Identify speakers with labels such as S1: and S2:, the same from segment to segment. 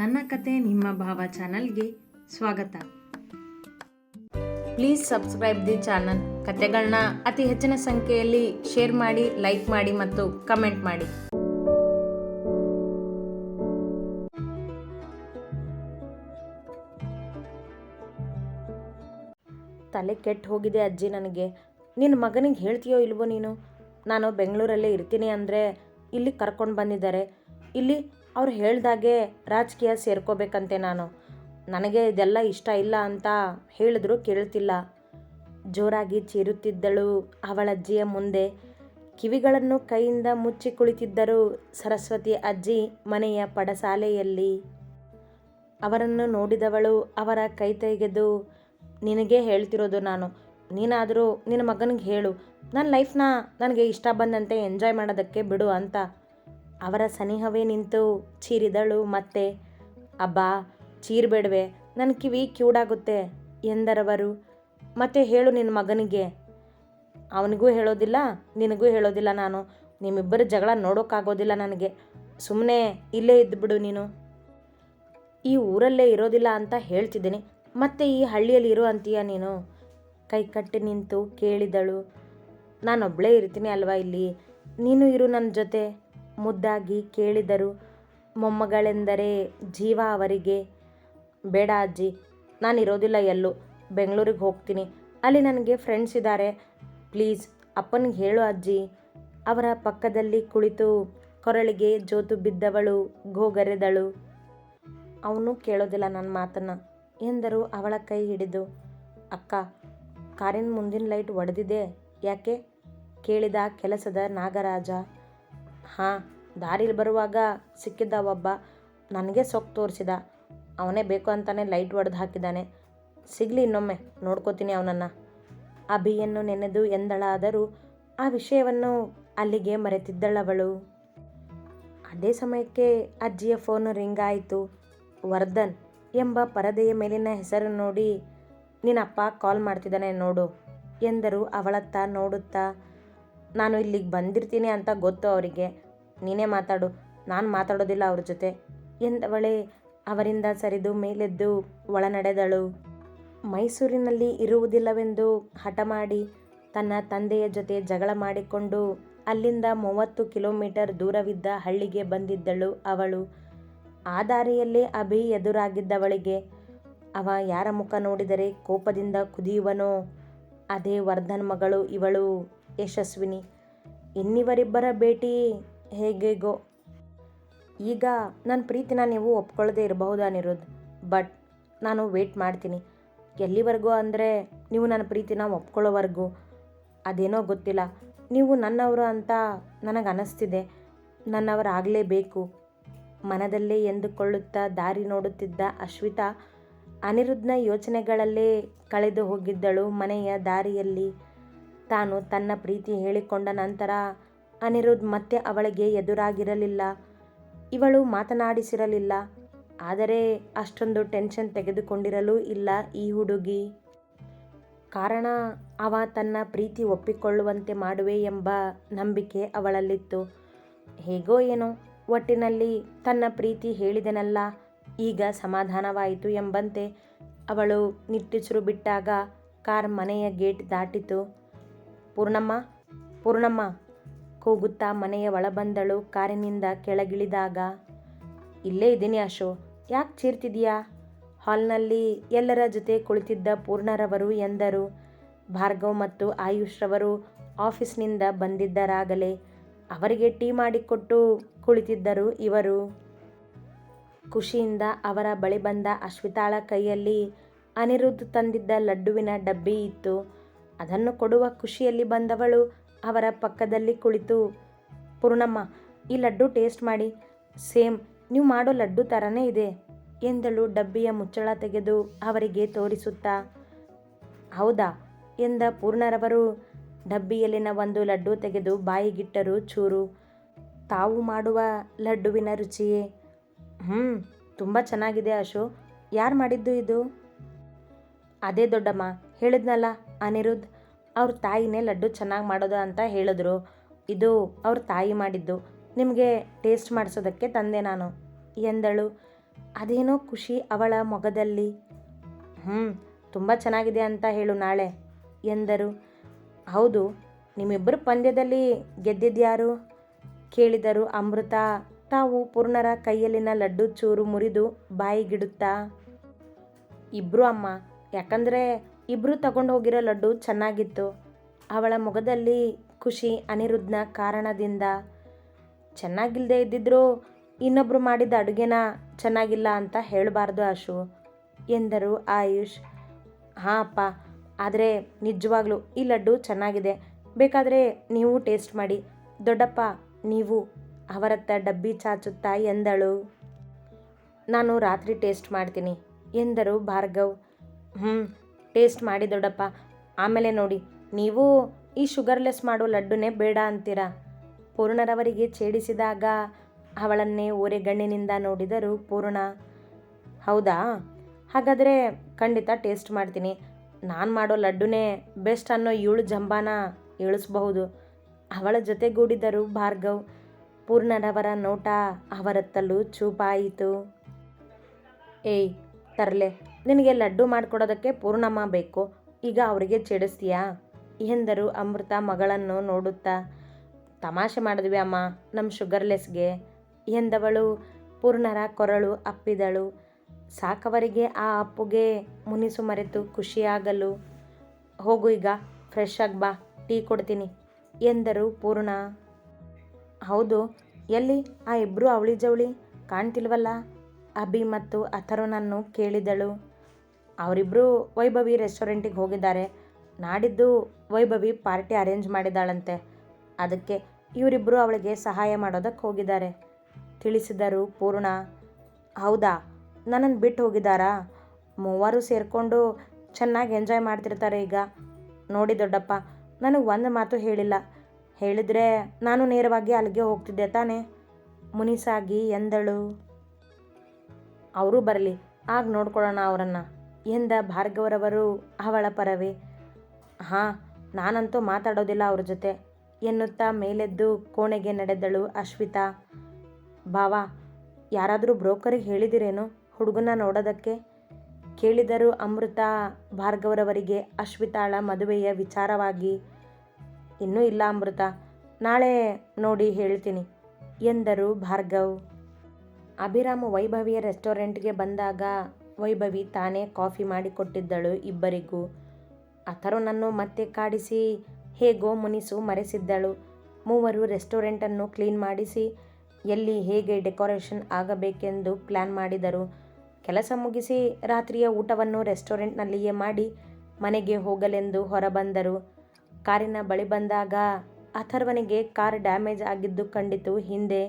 S1: ನನ್ನ ಕತೆ ನಿಮ್ಮ ಭಾವ ಚಾನಲ್ಗೆ ಸ್ವಾಗತ. Please subscribe the channel. ಕತೆಗಳನ್ನ ಅತಿ ಹೆಚ್ಚಿನ ಸಂಖ್ಯೆಯಲ್ಲಿ ಶೇರ್ ಮಾಡಿ, ಲೈಕ್ ಮಾಡಿ ಮತ್ತು ಕಮೆಂಟ್ ಮಾಡಿ.
S2: ತಲೆ ಕೆಟ್ಟು ಹೋಗಿದೆ ಅಜ್ಜಿ ನನಗೆ. ನಿನ್ನ ಮಗನಿಗೆ ಹೇಳ್ತೀಯೋ ಇಲ್ವೋ ನೀನು? ನಾನು ಬೆಂಗಳೂರಲ್ಲೇ ಇರ್ತೀನಿ ಅಂದರೆ ಇಲ್ಲಿ ಕರ್ಕೊಂಡು ಬಂದಿದ್ದಾರೆ. ಇಲ್ಲಿ ಅವ್ರು ಹೇಳ್ದಾಗೆ ರಾಜಕೀಯ ಸೇರ್ಕೋಬೇಕಂತೆ ನಾನು. ನನಗೆ ಇದೆಲ್ಲ ಇಷ್ಟ ಇಲ್ಲ ಅಂತ ಹೇಳಿದ್ರು ಕೇಳ್ತಿಲ್ಲ. ಜೋರಾಗಿ ಚೀರುತ್ತಿದ್ದಳು ಅವಳಜ್ಜಿಯ ಮುಂದೆ. ಕಿವಿಗಳನ್ನು ಕೈಯಿಂದ ಮುಚ್ಚಿ ಕುಳಿತಿದ್ದರು ಸರಸ್ವತಿ ಅಜ್ಜಿ ಮನೆಯ ಪಡಸಾಲೆಯಲ್ಲಿ. ಅವರನ್ನು ನೋಡಿದವಳು ಅವರ ಕೈ ತೆಗೆದು, ನಿನಗೆ ಹೇಳ್ತಿರೋದು ನಾನು. ನೀನಾದರೂ ನಿನ್ನ ಮಗನಿಗೆ ಹೇಳು. ನನ್ನ ಲೈಫ್ನ ನನಗೆ ಇಷ್ಟ ಬಂದಂತೆ ಎಂಜಾಯ್ ಮಾಡೋದಕ್ಕೆ ಬಿಡು ಅಂತ ಅವರ ಸನಿಹವೇ ನಿಂತು ಚೀರಿದಳು ಮತ್ತೆ, ಅಬ್ಬಾ ಚೀರ್ಬೇಡ್ವೆ ನನ್ನ ಕಿವಿ ಕ್ಯೂಡಾಗುತ್ತೆ ಎಂದರವರು, ಮತ್ತೆ ಹೇಳು ನಿನ್ನ ಮಗನಿಗೆ. ಅವನಿಗೂ ಹೇಳೋದಿಲ್ಲ, ನಿನಗೂ ಹೇಳೋದಿಲ್ಲ ನಾನು. ನಿಮ್ಮಿಬ್ಬರ ಜಗಳ ನೋಡೋಕ್ಕಾಗೋದಿಲ್ಲ ನನಗೆ. ಸುಮ್ಮನೆ ಇಲ್ಲೇ ಇದ್ದುಬಿಡು ನೀನು. ಈ ಊರಲ್ಲೇ ಇರೋದಿಲ್ಲ ಅಂತ ಹೇಳ್ತಿದ್ದೀನಿ. ಮತ್ತೆ ಈ ಹಳ್ಳಿಯಲ್ಲಿ ಇರೋ ಅಂತೀಯ ನೀನು? ಕೈ ಕಟ್ಟಿ ನಿಂತು ಕೇಳಿದಳು. ನಾನೊಬ್ಬಳೇ ಇರ್ತೀನಿ ಅಲ್ವಾ ಇಲ್ಲಿ? ನೀನು ಇರು ನನ್ನ ಜೊತೆ. ಮುದ್ದಾಗಿ ಕೇಳಿದರು, ಮೊಮ್ಮಗಳೆಂದರೆ ಜೀವ ಅವರಿಗೆ? ಬೇಡ ಅಜ್ಜಿ, ನಾನು ಇರೋದಿಲ್ಲ ಎಲ್ಲೂ. ಬೆಂಗಳೂರಿಗೆ ಹೋಗ್ತೀನಿ. ಅಲ್ಲಿ ನನಗೆ ಫ್ರೆಂಡ್ಸ್ ಇದ್ದಾರೆ ಪ್ಲೀಸ್, ಅಪ್ಪನಿಗೆ ಹೇಳು ಅಜ್ಜಿ. ಅವರ ಪಕ್ಕದಲ್ಲಿ ಕುಳಿತು ಕೊರಳಿಗೆ ಜೋತು ಬಿದ್ದವಳು, ಗೋಗರೆದಳು. ಅವನು ಕೇಳೋದಿಲ್ಲ ನನ್ನ ಮಾತನ್ನು, ಎಂದರು ಅವಳ ಕೈ ಹಿಡಿದು. ಅಕ್ಕ, ಕಾರಿನ ಮುಂದಿನ ಲೈಟ್ ಒಡೆದಿದೆ. ಯಾಕೆ? ಕೇಳಿದ ಕೆಲಸದ ನಾಗರಾಜ. ಹಾಂ, ದಾರಿಲಿ ಬರುವಾಗ ಸಿಕ್ಕಿದ್ದ ಒಬ್ಬ ನನಗೆ ಸೊಕ್ಕು ತೋರಿಸಿದ. ಅವನೇ ಬೇಕು ಅಂತಾನೆ ಲೈಟ್ ಒಡೆದು ಹಾಕಿದ್ದಾನೆ. ಸಿಗಲಿ ಇನ್ನೊಮ್ಮೆ, ನೋಡ್ಕೋತೀನಿ ಅವನನ್ನು. ಅಭಿಯನ್ನು ನೆನೆದು ಎಂದಳಾದರೂ ಆ ವಿಷಯವನ್ನು ಅಲ್ಲಿಗೆ ಮರೆತಿದ್ದಳವಳು. ಅದೇ ಸಮಯಕ್ಕೆ ಅಜ್ಜಿಯ ಫೋನ್ ರಿಂಗ್ ಆಯಿತು. ವರ್ಧನ್ ಎಂಬ ಪರದೆಯ ಮೇಲಿನ ಹೆಸರು ನೋಡಿ, ನಿನ್ನಪ್ಪ ಕಾಲ್ ಮಾಡ್ತಿದ್ದಾನೆ ನೋಡು ಎಂದರು ಅವಳತ್ತ ನೋಡುತ್ತಾ ನಾನು ಇಲ್ಲಿಗೆ ಬಂದಿರ್ತೀನಿ ಅಂತ ಗೊತ್ತು ಅವರಿಗೆ. ನೀನೇ ಮಾತಾಡು. ನಾನು ಮಾತಾಡೋದಿಲ್ಲ ಅವ್ರ ಜೊತೆ. ಎಂದವಳೆ, ಅವರಿಂದ ಸರಿದು ಮೇಲೆದ್ದು ಒಳನಡೆದಳು. ಮೈಸೂರಿನಲ್ಲಿ ಇರುವುದಿಲ್ಲವೆಂದು ಹಠ ಮಾಡಿ ತನ್ನ ತಂದೆಯ ಜೊತೆ ಜಗಳ ಮಾಡಿಕೊಂಡು ಅಲ್ಲಿಂದ ಮೂವತ್ತು ಕಿಲೋಮೀಟರ್ ದೂರವಿದ್ದ ಹಳ್ಳಿಗೆ ಬಂದಿದ್ದಳು ಅವಳು. ಆ ದಾರಿಯಲ್ಲೇ ಅಭಿ ಎದುರಾಗಿದ್ದವಳಿಗೆ, ಅವ ಯಾರ ಮುಖ ನೋಡಿದರೆ ಕೋಪದಿಂದ ಕುದಿಯುವನೋ? ಅದೇ ವರ್ಧನ್ ಮಗಳು ಇವಳು. ಯಶಸ್ವಿನಿ. ಇನ್ನಿವರಿಬ್ಬರ ಭೇಟಿ ಹೇಗೇಗೋ? ಈಗ ನನ್ನ ಪ್ರೀತಿನ ನೀವು ಒಪ್ಕೊಳ್ಳದೆ ಇರಬಹುದು ಅನಿರುದ್ ಬಟ್ ನಾನು ವೇಟ್ ಮಾಡ್ತೀನಿ. ಎಲ್ಲಿವರೆಗೂ ಅಂದರೆ ನೀವು ನನ್ನ ಪ್ರೀತಿನ ಒಪ್ಕೊಳ್ಳೋವರೆಗೂ? ಅದೇನೋ ಗೊತ್ತಿಲ್ಲ. ನೀವು ನನ್ನವರು ಅಂತ ನನಗೆ ಅನ್ನಿಸ್ತಿದೆ ನನ್ನವರಾಗಲೇಬೇಕು. ಮನದಲ್ಲೇ ಎಂದುಕೊಳ್ಳುತ್ತಾ ದಾರಿ ನೋಡುತ್ತಿದ್ದ ಅಶ್ವಿತಾ ಅನಿರುದ್ಧನ ಯೋಚನೆಗಳಲ್ಲೇ ಕಳೆದು ಹೋಗಿದ್ದಳು ಮನೆಯ ದಾರಿಯಲ್ಲಿ. ತಾನು ತನ್ನ ಪ್ರೀತಿ ಹೇಳಿಕೊಂಡ ನಂತರ ಅನಿರುದ್ಧ್ ಮತ್ತೆ ಅವಳಿಗೆ ಎದುರಾಗಿರಲಿಲ್ಲ. ಇವಳು ಮಾತನಾಡಿಸಿರಲಿಲ್ಲ. ಆದರೆ ಅಷ್ಟೊಂದು ಟೆನ್ಷನ್ ತೆಗೆದುಕೊಂಡಿರಲೂ ಇಲ್ಲ ಈ ಹುಡುಗಿ. ಕಾರಣ, ಅವ ತನ್ನ ಪ್ರೀತಿ ಒಪ್ಪಿಕೊಳ್ಳುವಂತೆ ಮಾಡುವೆ ಎಂಬ ನಂಬಿಕೆ ಅವಳಲ್ಲಿತ್ತು. ಹೇಗೋ ಏನೋ, ಒಟ್ಟಿನಲ್ಲಿ ತನ್ನ ಪ್ರೀತಿ ಹೇಳಿದನಲ್ಲ, ಈಗ ಸಮಾಧಾನವಾಯಿತು ಎಂಬಂತೆ ಅವಳು ನಿಟ್ಟುಸಿರು ಬಿಟ್ಟಾಗ ಕಾರ್ ಮನೆಯ ಗೇಟ್ ದಾಟಿತು. ಪೂರ್ಣಮ್ಮ ಪೂರ್ಣಮ್ಮ, ಕೂಗುತ್ತಾ ಮನೆಯ ಒಳಬಂದಳು. ಕಾರಿನಿಂದ ಕೆಳಗಿಳಿದಾಗ, ಇಲ್ಲೇ ಇದ್ದೀನಿ ಅಶೋ, ಯಾಕೆ ಚೀರ್ತಿದೀಯಾ? ಹಾಲ್ನಲ್ಲಿ ಎಲ್ಲರ ಜೊತೆ ಕುಳಿತಿದ್ದ ಪೂರ್ಣರವರು ಎಂದರು. ಭಾರ್ಗವ್ ಮತ್ತು ಆಯುಷ್ರವರು ಆಫೀಸ್ನಿಂದ ಬಂದಿದ್ದರಾಗಲೇ ಅವರಿಗೆ ಟೀ ಮಾಡಿಕೊಟ್ಟು ಕುಳಿತಿದ್ದರು ಇವರು. ಖುಷಿಯಿಂದ ಅವರ ಬಳಿ ಬಂದ ಅಶ್ವಿತಾಳ ಕೈಯಲ್ಲಿ ಅನಿರುದ್ಧ ತಂದಿದ್ದ ಲಡ್ಡುವಿನ ಡಬ್ಬಿ ಇತ್ತು. ಅದನ್ನು ಕೊಡುವ ಖುಷಿಯಲ್ಲಿ ಬಂದವಳು ಅವರ ಪಕ್ಕದಲ್ಲಿ ಕುಳಿತು, ಪೂರ್ಣಮ್ಮ, ಈ ಲಡ್ಡು ಟೇಸ್ಟ್ ಮಾಡಿ. ಸೇಮ್, ನೀವು ಮಾಡೋ ಲಡ್ಡು ಥರನೇ ಇದೆ, ಎಂದಳು ಡಬ್ಬಿಯ ಮುಚ್ಚಳ ತೆಗೆದು ಅವರಿಗೆ ತೋರಿಸುತ್ತಾ. ಹೌದಾ? ಎಂದ ಪೂರ್ಣರವರು. ಡಬ್ಬಿಯಲ್ಲಿನ ಒಂದು ಲಡ್ಡು ತೆಗೆದು ಬಾಯಿಗಿಟ್ಟರು ಚೂರು. ತಾವು ಮಾಡುವ ಲಡ್ಡುವಿನ ರುಚಿಯೇ? ಹ್ಞೂ ತುಂಬ ಚೆನ್ನಾಗಿದೆ ಅಶು ಯಾರು ಮಾಡಿದ್ದು ಇದು? ಅದೇ ದೊಡ್ಡಮ್ಮ, ಹೇಳಿದ್ನಲ್ಲ. ಅನಿರುದ್ಧ್, ಅವ್ರ ತಾಯಿನೇ ಲಡ್ಡು ಚೆನ್ನಾಗಿ ಮಾಡೋದು ಅಂತ ಹೇಳಿದ್ರು. ಇದು ಅವ್ರ ತಾಯಿ ಮಾಡಿದ್ದು. ನಿಮಗೆ ಟೇಸ್ಟ್ ಮಾಡಿಸೋದಕ್ಕೆ ತಂದೆ ನಾನು. ಎಂದಳು. ಅದೇನೋ ಖುಷಿ ಅವಳ ಮೊಗದಲ್ಲಿ. ಹ್ಞೂ ತುಂಬ ಚೆನ್ನಾಗಿದೆ ಅಂತ ಹೇಳು ನಾಳೆ, ಎಂದರು. ಹೌದು, ನಿಮ್ಮಿಬ್ಬರು ಪಂದ್ಯದಲ್ಲಿ ಗೆದ್ದಿದ್ಯಾರು? ಕೇಳಿದರು ಅಮೃತ. ತಾವು ಪೂರ್ಣರ ಕೈಯಲ್ಲಿನ ಲಡ್ಡು ಚೂರು ಮುರಿದು ಬಾಯಿಗಿಡುತ್ತಾ? ಇಬ್ಬರು ಅಮ್ಮ, ಯಾಕಂದರೆ ಇಬ್ಬರು ತಗೊಂಡು ಹೋಗಿರೋ ಲಡ್ಡು ಚೆನ್ನಾಗಿತ್ತು. ಅವಳ ಮುಖದಲ್ಲಿ ಖುಷಿ ಅನಿರುದ್ಧನ ಕಾರಣದಿಂದ. ಚೆನ್ನಾಗಿಲ್ಲದೆ ಇದ್ದಿದ್ರು ಇನ್ನೊಬ್ಬರು ಮಾಡಿದ ಅಡುಗೆನ ಚೆನ್ನಾಗಿಲ್ಲ ಅಂತ ಹೇಳಬಾರ್ದು ಆಶು, ಎಂದರು ಆಯುಷ್. ಹಾಂ ಅಪ್ಪ, ಆದರೆ ನಿಜವಾಗ್ಲೂ ಈ ಲಡ್ಡು ಚೆನ್ನಾಗಿದೆ. ಬೇಕಾದರೆ ನೀವು ಟೇಸ್ಟ್ ಮಾಡಿ. ದೊಡ್ಡಪ್ಪ, ನೀವು ಅವರತ್ತ ಡಬ್ಬಿ ಚಾಚುತ್ತಾ ಎಂದಳು. ನಾನು ರಾತ್ರಿ ಟೇಸ್ಟ್ ಮಾಡ್ತೀನಿ, ಎಂದರು ಭಾರ್ಗವ್. ಹ್ಞೂ ಟೇಸ್ಟ್ ಮಾಡಿ ದೊಡ್ಡಪ್ಪ. ಆಮೇಲೆ ನೋಡಿ, ನೀವು ಈ ಶುಗರ್ಲೆಸ್ ಮಾಡೋ ಲಡ್ಡುನೇ ಬೇಡ ಅಂತೀರಾ? ಪೂರ್ಣರವರಿಗೆ ಛೇಡಿಸಿದಾಗ ಅವಳನ್ನೇ ಓರೆಗಣ್ಣಿನಿಂದ ನೋಡಿದರು ಪೂರ್ಣ. ಹೌದಾ? ಹಾಗಾದರೆ ಖಂಡಿತ ಟೇಸ್ಟ್ ಮಾಡ್ತೀನಿ. ನಾನು ಮಾಡೋ ಲಡ್ಡುನೇ ಬೆಸ್ಟ್ ಅನ್ನೋ ಏಳು ಜಂಬಾನ ಇಳಿಸ್ಬಹುದು ಅವಳ ಜೊತೆಗೂಡಿದರು ಭಾರ್ಗವ್. ಪೂರ್ಣರವರ ನೋಟ ಅವರತ್ತಲೂ ಚೂಪಾಯಿತು. ಏಯ್, ತರಲೆ. ನಿನಗೆ ಲಡ್ಡು ಮಾಡಿಕೊಡೋದಕ್ಕೆ ಪೂರ್ಣಮ್ಮ ಬೇಕು. ಈಗ ಅವರಿಗೆ ಚೆಡಿಸ್ತೀಯಾ? ಎಂದರು ಅಮೃತ ಮಗಳನ್ನು ನೋಡುತ್ತಾ. ತಮಾಷೆ ಮಾಡಿದ್ವಿ ಅಮ್ಮ ನಮ್ಮ ಶುಗರ್ಲೆಸ್ಗೆ ಎಂದವಳು. ಪೂರ್ಣರ ಕೊರಳು ಅಪ್ಪಿದಳು. ಸಾಕವರಿಗೆ ಆ ಅಪ್ಪುಗೆ ಮುನಿಸು ಮರೆತು ಖುಷಿಯಾಗಲು. ಹೋಗು ಈಗ ಫ್ರೆಶ್ ಆಗಿ ಬಾ, ಟೀ ಕೊಡ್ತೀನಿ, ಎಂದರು ಪೂರ್ಣ. ಹೌದು, ಎಲ್ಲಿ ಆ ಇಬ್ಬರು ಅವಳಿ ಜವಳಿ ಕಾಣ್ತಿಲ್ವಲ್ಲ? ಅಭಿ ಮತ್ತು ಅಥರುನನ್ನು ಕೇಳಿದಳು. ಅವರಿಬ್ಬರು ವೈಭವಿ ರೆಸ್ಟೋರೆಂಟಿಗೆ ಹೋಗಿದ್ದಾರೆ. ನಾಡಿದ್ದು ವೈಭವಿ ಪಾರ್ಟಿ ಅರೇಂಜ್ ಮಾಡಿದ್ದಾಳಂತೆ. ಅದಕ್ಕೆ ಇವರಿಬ್ಬರು ಅವಳಿಗೆ ಸಹಾಯ ಮಾಡೋದಕ್ಕೆ ಹೋಗಿದ್ದಾರೆ. ತಿಳಿಸಿದರು ಪೂರ್ಣ. ಹೌದಾ? ನನ್ನನ್ನು ಬಿಟ್ಟು ಹೋಗಿದ್ದಾರಾ? ಮೂವರು ಸೇರಿಕೊಂಡು ಚೆನ್ನಾಗಿ ಎಂಜಾಯ್ ಮಾಡ್ತಿರ್ತಾರೆ ಈಗ. ನೋಡಿ ದೊಡ್ಡಪ್ಪ, ನನಗೆ ಒಂದು ಮಾತು ಹೇಳಿಲ್ಲ. ಹೇಳಿದರೆ ನಾನು ನೇರವಾಗಿ ಅಲ್ಲಿಗೆ ಹೋಗ್ತಿದ್ದೆ ತಾನೇ? ಮುನಿಸಾಗಿ ಎಂದಳು. ಅವರು ಬರಲಿ, ಆಗ ನೋಡ್ಕೊಳ್ಳೋಣ ಅವರನ್ನು. ಎಂದ ಭಾರ್ಗವರವರು ಅವಳ ಪರವೇ, ಹಾಂ, ನಾನಂತೂ ಮಾತಾಡೋದಿಲ್ಲ ಅವ್ರ ಜೊತೆ, ಎನ್ನುತ್ತಾ ಮೇಲೆದ್ದು ಕೋಣೆಗೆ ನಡೆದಳು ಅಶ್ವಿತಾ. ಬಾವಾ, ಯಾರಾದರೂ ಬ್ರೋಕರಿಗೆ ಹೇಳಿದಿರೇನು ಹುಡುಗನ ನೋಡೋದಕ್ಕೆ? ಕೇಳಿದರು ಅಮೃತ ಭಾರ್ಗವರವರಿಗೆ ಅಶ್ವಿತಾಳ ಮದುವೆಯ ವಿಚಾರವಾಗಿ, ಇನ್ನೂ ಇಲ್ಲ ಅಮೃತ, ನಾಳೆ ನೋಡಿ ಹೇಳ್ತೀನಿ, ಎಂದರು ಭಾರ್ಗವ್. ಅಭಿರಾಮ ವೈಭವಿಯ ರೆಸ್ಟೋರೆಂಟ್ಗೆ ಬಂದಾಗ ವೈಭವಿ ತಾನೇ ಕಾಫಿ ಮಾಡಿಕೊಟ್ಟಿದ್ದಳು ಇಬ್ಬರಿಗೂ. ಅಥರ್ವನನ್ನು ಮತ್ತೆ ಕಾಡಿಸಿ ಹೇಗೋ ಮುನಿಸು ಮರೆಸಿದ್ದಳು. ಮೂವರು ರೆಸ್ಟೋರೆಂಟನ್ನು ಕ್ಲೀನ್ ಮಾಡಿಸಿ ಎಲ್ಲಿ ಹೇಗೆ ಡೆಕೋರೇಷನ್ ಆಗಬೇಕೆಂದು ಪ್ಲ್ಯಾನ್ ಮಾಡಿದರು. ಕೆಲಸ ಮುಗಿಸಿ ರಾತ್ರಿಯ ಊಟವನ್ನು ರೆಸ್ಟೋರೆಂಟ್ನಲ್ಲಿಯೇ ಮಾಡಿ ಮನೆಗೆ ಹೋಗಲೆಂದು ಹೊರಬಂದರು. ಕಾರಿನ ಬಳಿ ಬಂದಾಗ ಅಥರ್ವನಿಗೆ ಕಾರ್ ಡ್ಯಾಮೇಜ್ ಆಗಿದ್ದು ಕಂಡಿತು ಹಿಂದೆ.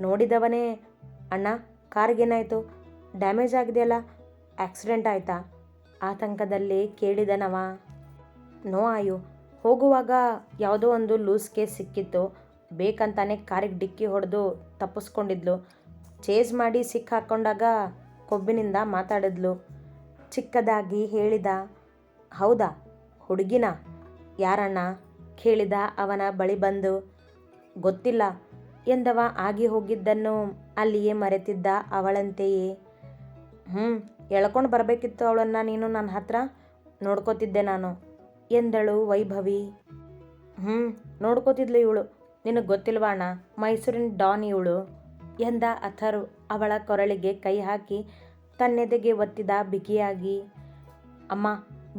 S2: ನೋಡಿದವನೇ, ಅಣ್ಣ, ಕಾರ್ಗೇನಾಯಿತು? ಡ್ಯಾಮೇಜ್ ಆಗಿದೆಯಲ್ಲ? ಆಕ್ಸಿಡೆಂಟ್ ಆಯಿತಾ? ಆತಂಕದಲ್ಲಿ ಕೇಳಿದನವ. ನೋ ಆಯು, ಹೋಗುವಾಗ ಯಾವುದೋ ಒಂದು ಲೂಸ್ ಕೇಸ್ ಸಿಕ್ಕಿತ್ತು. ಬೇಕಂತಾನೆ ಕಾರಿಗೆ ಡಿಕ್ಕಿ ಹೊಡೆದು ತಪ್ಪಿಸ್ಕೊಂಡಿದ್ಲು. ಚೇಸ್ ಮಾಡಿ ಸಿಕ್ಕಾಕೊಂಡಾಗ ಕೊಬ್ಬಿನಿಂದ ಮಾತಾಡಿದ್ಲು. ಚಿಕ್ಕದಾಗಿ ಹೇಳಿದ, ಹೌದಾ, ಹುಡುಗಿನ? ಯಾರಣ್ಣ? ಕೇಳಿದ ಅವನ ಬಳಿ ಬಂದು, ಗೊತ್ತಿಲ್ಲ. ಎಂದವ ಆಗಿ ಹೋಗಿದ್ದನ್ನು ಅಲ್ಲಿಯೇ ಮರೆತಿದ್ದ ಅವಳಂತೆಯೇ. ಹ್ಞೂ ಎಳ್ಕೊಂಡು ಬರಬೇಕಿತ್ತು ಅವಳನ್ನು ನೀನು ನನ್ನ ಹತ್ರ. ನೋಡ್ಕೋತಿದ್ದೆ ನಾನು. ಎಂದಳು ವೈಭವಿ. ಹ್ಞೂ ನೋಡ್ಕೋತಿದ್ಲು ಇವಳು. ನಿನಗೆ ಗೊತ್ತಿಲ್ವಾ ಅಣ್ಣ, ಮೈಸೂರಿನ ಡಾನ್ ಇವಳು. ಎಂದ ಅಥರು ಅವಳ ಕೊರಳಿಗೆ ಕೈ ಹಾಕಿ ತನ್ನೆದೆಗೆ ಒತ್ತಿದ ಬಿಗಿಯಾಗಿ, ಅಮ್ಮ,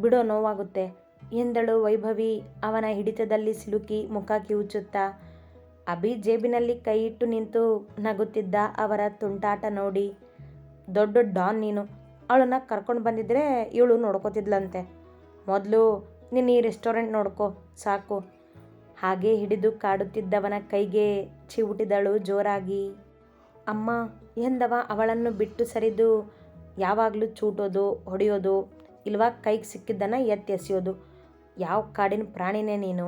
S2: ಬಿಡೋ ನೋವಾಗುತ್ತೆ. ಎಂದಳು ವೈಭವಿ, ಅವನ ಹಿಡಿತದಲ್ಲಿ ಸಿಲುಕಿ ಮುಖ ಕಿವುಚುತ್ತಾ. ಅಭಿ ಜೇಬಿನಲ್ಲಿ ಕೈ ಇಟ್ಟು ನಿಂತು ನಗುತ್ತಿದ್ದ ಅವರ ತುಂಟಾಟ ನೋಡಿ ದೊಡ್ಡ ಡಾನ್ ನೀನು. ಅವಳನ್ನ ಕರ್ಕೊಂಡು ಬಂದಿದ್ರೆ ಇವಳು ನೋಡ್ಕೋತಿದ್ಲಂತೆ. ಮೊದಲು ನೀನು ಈ ರೆಸ್ಟೋರೆಂಟ್ ನೋಡ್ಕೋ, ಸಾಕು. ಹಾಗೆ ಹಿಡಿದು ಕಾಡುತ್ತಿದ್ದವನ ಕೈಗೆ ಚಿವುಟಿದಳು ಜೋರಾಗಿ. ಅಮ್ಮ, ಎಂದವ ಅವಳನ್ನು ಬಿಟ್ಟು ಸರಿದು ಯಾವಾಗಲೂ ಚೂಟೋದು, ಹೊಡೆಯೋದು, ಇಲ್ವಾ ಕೈಗೆ ಸಿಕ್ಕಿದ್ದನ್ನು ಎತ್ತಿ ಎಸೆಯೋದು ಯಾವ ಕಾಡಿನ ಪ್ರಾಣಿನೇ ನೀನು?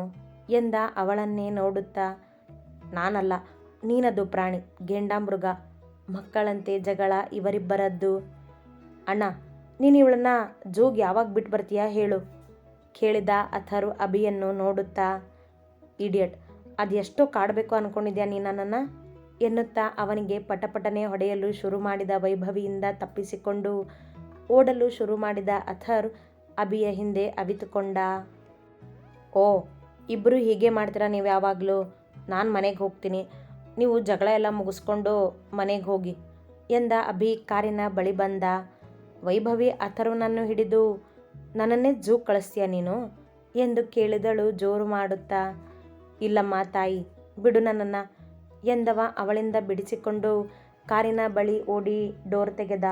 S2: ಎಂದ ಅವಳನ್ನೇ ನೋಡುತ್ತಾ. ನಾನಲ್ಲ, ನೀನದು ಪ್ರಾಣಿ ಗೆಂಡಾಮೃಗ ಮಕ್ಕಳಂತೆ ಜಗಳ ಇವರಿಬ್ಬರದ್ದು. ಅಣ್ಣ, ನೀನು ಇವಳನ್ನ ಜೋಗ್ ಯಾವಾಗ ಬಿಟ್ಟು ಬರ್ತೀಯಾ ಹೇಳು. ಕೇಳಿದ ಅಥರು ಅಭಿಯನ್ನು ನೋಡುತ್ತಾ, ಇಡಿಯಟ್ ಅದೆಷ್ಟೋ ಕಾಡಬೇಕು ಅಂದ್ಕೊಂಡಿದ್ಯಾ ನೀ ನನ್ನನ್ನು? ಎನ್ನುತ್ತಾ ಅವನಿಗೆ ಪಟಪಟನೆ ಹೊಡೆಯಲು ಶುರು ಮಾಡಿದ ವೈಭವಿಯಿಂದ ತಪ್ಪಿಸಿಕೊಂಡು ಓಡಲು ಶುರು ಮಾಡಿದ ಅಥರ್ ಅಭಿಯ ಹಿಂದೆ ಅವಿತುಕೊಂಡ, ಓ ಇಬ್ಬರು ಹೀಗೆ ಮಾಡ್ತೀರಾ ನೀವು ಯಾವಾಗಲೂ? ನಾನು ಮನೆಗೆ ಹೋಗ್ತೀನಿ. ನೀವು ಜಗಳ ಎಲ್ಲ ಮುಗಿಸ್ಕೊಂಡು ಮನೆಗೆ ಹೋಗಿ. ಎಂದ ಅಭಿ ಕಾರಿನ ಬಳಿ ಬಂದ, ವೈಭವಿ ಅಥರ್ವನನ್ನು ಹಿಡಿದು ನನ್ನನ್ನೇ ಜೂ ಕಳಿಸ್ತೀಯ ನೀನು? ಎಂದು ಕೇಳಿದಳು ಜೋರು ಮಾಡುತ್ತಾ, ಇಲ್ಲಮ್ಮ ತಾಯಿ, ಬಿಡು ನನ್ನನ್ನು. ಎಂದವ ಅವಳಿಂದ ಬಿಡಿಸಿಕೊಂಡು ಕಾರಿನ ಬಳಿ ಓಡಿ ಡೋರ್ ತೆಗೆದ.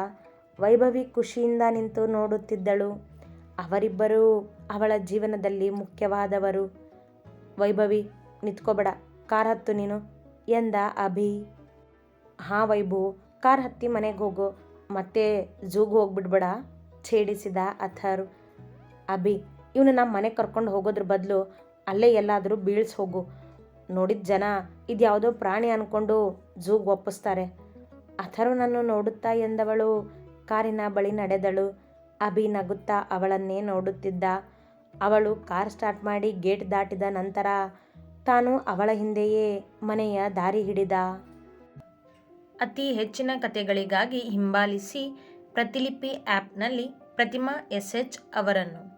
S2: ವೈಭವಿ ಖುಷಿಯಿಂದ ನಿಂತು ನೋಡುತ್ತಿದ್ದಳು. ಅವರಿಬ್ಬರೂ ಅವಳ ಜೀವನದಲ್ಲಿ ಮುಖ್ಯವಾದವರು. ವೈಭವಿ, ನಿಂತ್ಕೋಬೇಡ, ಕಾರ್ ಹತ್ತು ನೀನು. ಎಂದ ಅಭಿ, ಹಾಂ ವೈಭು, ಕಾರ್ ಹತ್ತಿ ಮನೆಗೆ ಹೋಗು, ಮತ್ತೆ ಝೂಗೆ ಹೋಗ್ಬಿಡ್ಬೇಡ, ಛೇಡಿಸಿದ ಅಥರ್. ಅಭಿ, ಇವನು ನಮ್ಮ ಮನೆಗೆ ಕರ್ಕೊಂಡು ಹೋಗೋದ್ರ ಬದಲು ಅಲ್ಲೇ ಎಲ್ಲಾದರೂ ಬೀಳ್ಸಿ ಹೋಗು. ನೋಡಿದ ಜನ ಇದ್ಯಾವುದೋ ಪ್ರಾಣಿ ಅಂದ್ಕೊಂಡು ಝೂಗೆ ಒಪ್ಪಿಸ್ತಾರೆ. ಅಥರ್ವನನ್ನು ನೋಡುತ್ತಾ ಎಂದವಳು, ಕಾರಿನ ಬಳಿ ನಡೆದಳು. ಅಭಿ ನಗುತ್ತಾ ಅವಳನ್ನೇ ನೋಡುತ್ತಿದ್ದ. ಅವಳು ಕಾರ್ ಸ್ಟಾರ್ಟ್ ಮಾಡಿ ಗೇಟ್ ದಾಟಿದ ನಂತರ ತಾನು ಅವಳ ಹಿಂದೆಯೇ ಮನೆಯ ದಾರಿ ಹಿಡಿದ.
S1: ಅತಿ ಹೆಚ್ಚಿನ ಕಥೆಗಳಿಗಾಗಿ ಹಿಂಬಾಲಿಸಿ ಪ್ರತಿಲಿಪಿ ಆ್ಯಪ್ನಲ್ಲಿ ಪ್ರತಿಮಾ ಎಸ್ ಎಚ್ ಅವರನ್ನು.